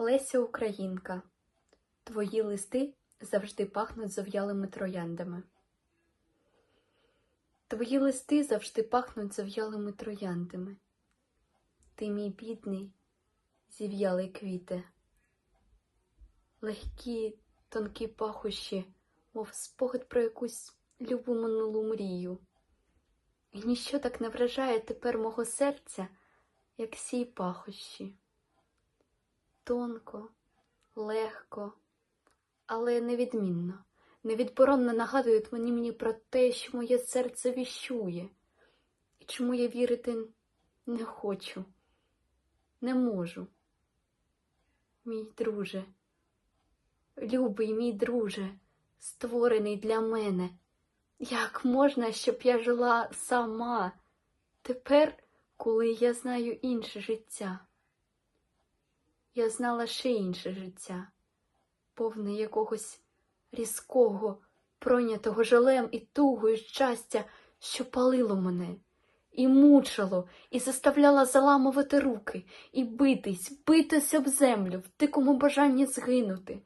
Леся Українка. Твої листи завжди пахнуть зав'ялими трояндами. Твої листи завжди пахнуть зав'ялими трояндами. Ти мій бідний, зів'ялий квіте. Легкі, тонкі пахощі, мов спогад про якусь любу минулу мрію. І ніщо так не вражає тепер мого серця, як сій пахощі. Тонко, легко, але невідмінно, невідборонно нагадують мені мені про те, що моє серце віщує, і чому я вірити не хочу, не можу. Мій друже, любий мій друже, створений для мене. Як можна, щоб я жила сама тепер, коли я знаю інше життя? Я знала ще інше життя, повне якогось різкого, пройнятого жалем і тугою щастя, що палило мене, і мучило, і заставляло заламувати руки, і битись, битись об землю, в дикому бажанні згинути,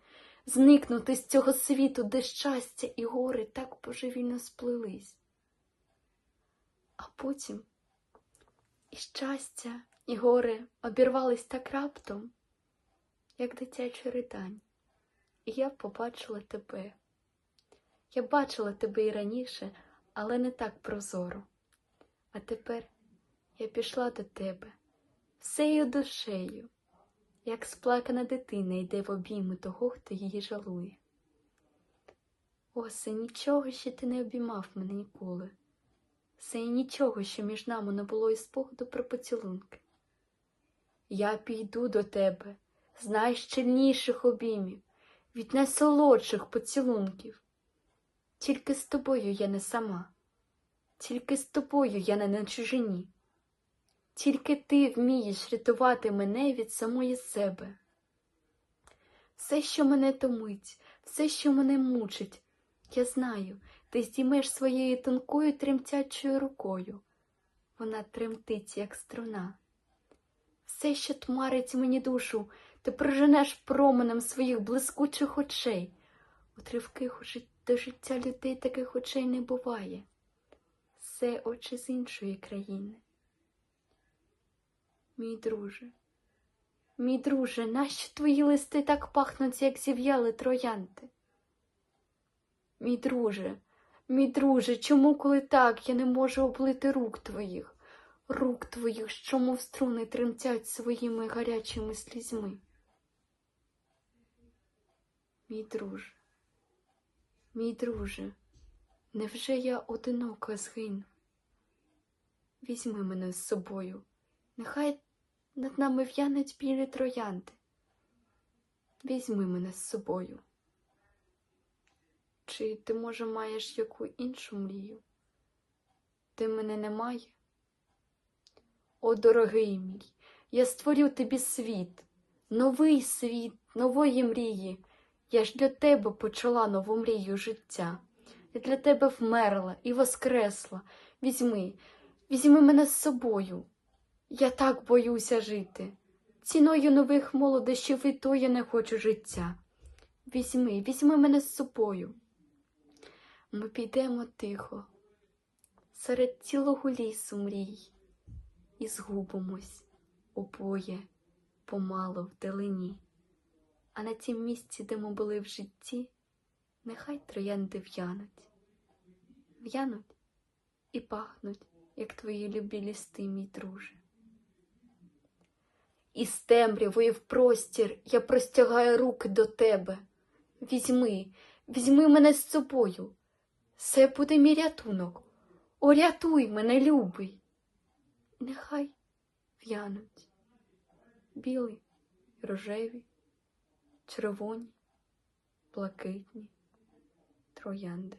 зникнути з цього світу, де щастя і гори так божевільно сплились. А потім і щастя, і горе обірвались так раптом, як дитяче ридань, і я побачила тебе. Я бачила тебе і раніше, але не так прозоро. А тепер я пішла до тебе всею душею, як сплакана дитина йде в обійми того, хто її жалує. Осе, нічого ще ти не обіймав мене ніколи. Все і нічого, що між нами не було і спогаду про поцілунки. Я піду до тебе з найщільніших обіймів, від найсолодших поцілунків. Тільки з тобою я не сама, тільки з тобою я не на чужині. Тільки ти вмієш рятувати мене від самої себе. Все, що мене томить, все, що мене мучить, я знаю, ти здіймеш своєю тонкою тремтячою рукою. Вона тремтить, як струна. Все, що тмарить мені душу, ти проженеш променем своїх блискучих очей. У тривких у до життя людей таких очей не буває. Все очі з іншої країни. Мій друже, мій друже, нащо твої листи так пахнуть, як зів'яли троянди? Мій друже, мій друже, чому, коли так, я не можу облити рук твоїх, рук твоїх, що мов струни тремтять своїми гарячими слізьми? Мій друже, мій друже, невже я одиноко згину? Візьми мене з собою, нехай над нами в'януть білі троянди. Візьми мене з собою. Чи ти, може, маєш яку іншу мрію? Ти мене не має? О, дорогий мій, я створю тобі світ, новий світ, нової мрії. Я ж для тебе почала нову мрію життя. Я для тебе вмерла і воскресла. Візьми, візьми мене з собою. Я так боюся жити. Ціною нових молодощів і то я не хочу життя. Візьми, візьми мене з собою. Ми підемо тихо, серед цілого лісу мрій, і згубимось обоє помало вдалині. А на тім місці, де ми були в житті, нехай троянди в'януть, в'януть і пахнуть, як твої любі лісти, мій друже. Із темрявою в простір я простягаю руки до тебе. Візьми, візьми мене з собою. Це буде мій рятунок. О, рятуй мене, любий. Нехай в'януть білі, рожеві, червоні, блакитні троянди.